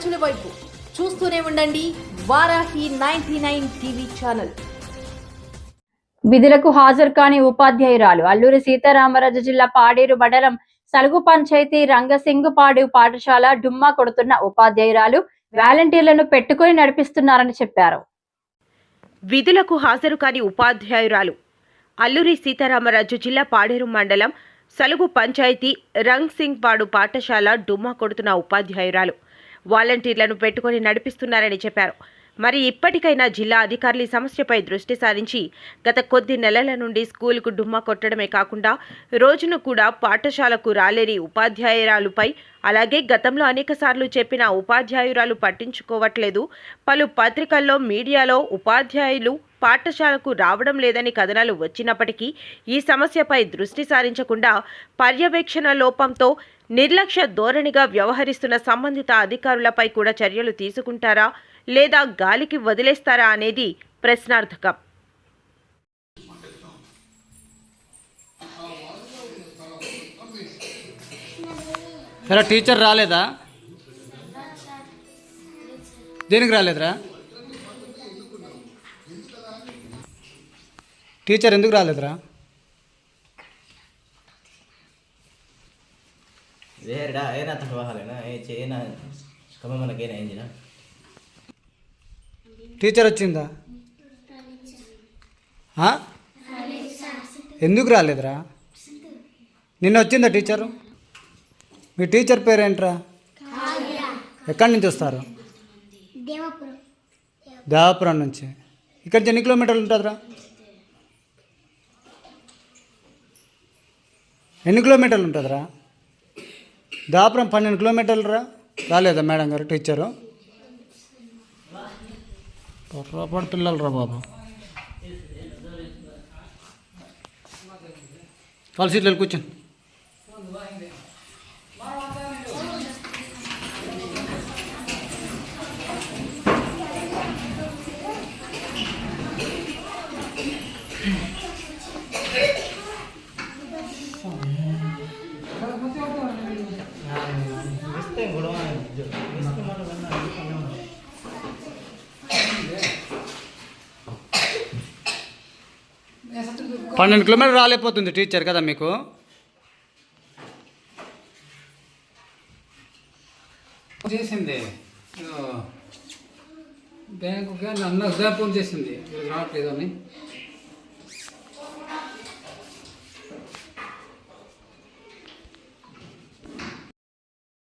ప్రజల వైపు చూస్తూనే ఉండండి Varahi ninety nine TV channel. విధులకు హాజరు కాని ఉపాధ్యాయురాలు అల్లూరి సీతారామరాజు జిల్లా పాడేరు మండలం సలుగు పంచాయతీ రంగసింగుపాడు పాఠశాల డుమ్మా కొడుతున్న ఉపాధ్యాయురాలు వాలంటీర్లను పెట్టుకుని నడిపిస్తున్నారని చెప్పారు. విధులకు హాజరు కాని ఉపాధ్యాయురాలు అల్లూరి సీతారామరాజు జిల్లా పాడేరు మండలం సలుగు పంచాయతీ రంగ్ సింగ్ పాడు పాఠశాల డుమ్మా కొడుతున్న ఉపాధ్యాయురాలు వాలంటీర్లను పెట్టుకొని నడిపిస్తున్నారని చెప్పారు. మరి ఇప్పటికైనా జిల్లా అధికారులు ఈ సమస్యపై దృష్టి సారించి గత కొద్ది నెలల నుండి స్కూలుకు డుమ్మా కొట్టడమే కాకుండా రోజును కూడా పాఠశాలకు రాలేని ఉపాధ్యాయురాలుపై అలాగే గతంలో అనేకసార్లు చెప్పిన ఉపాధ్యాయురాలు పట్టించుకోవట్లేదు. పలు పత్రికల్లో మీడియాలో ఉపాధ్యాయులు పాఠశాలకు రావడం లేదని కథనాలు వచ్చినప్పటికీ ఈ సమస్యపై దృష్టి సారించకుండా పర్యవేక్షణ లోపంతో నిర్లక్ష్య ధోరణిగా వ్యవహరిస్తున్న సంబంధిత అధికారులపై కూడా చర్యలు తీసుకుంటారా లేదా గాలికి వదిలేస్తారా అనేది ప్రశ్నార్థకం. సరే టీచర్ రాలేదా? దేనికి రాలేదురా? టీచర్ ఎందుకు రాలేదురా? వేరేడా ఏనా తహవాలేనా ఏ చేయనా కమ్మ మనకేనా ఏంజినా టీచర్ వచ్చిందా? ఎందుకు రాలేదురా? నిన్న వచ్చిందా టీచరు? మీ టీచర్ పేరేంట్రా? ఎక్కడి నుంచి వస్తారు? దేవాపురం నుంచి. ఇక్కడి నుంచి ఎన్ని కిలోమీటర్లు ఉంటుందిరా? ఎన్ని కిలోమీటర్లు ఉంటుందిరా? దాపురం పన్నెండు కిలోమీటర్లు రా రాలేదా మేడం గారు టీచరు పొర్రపాటు పిల్లలు రా బాబు వాళ్ళ సీట్లు వెళ్ళి కూర్చోండి పన్నెండు కిలోమీటర్లు రాలేకపోతుంది టీచర్ కదా మీకు? చేసింది. బ్యాంకు అన్న ఫోన్ చేసింది. రావట్లేదు అని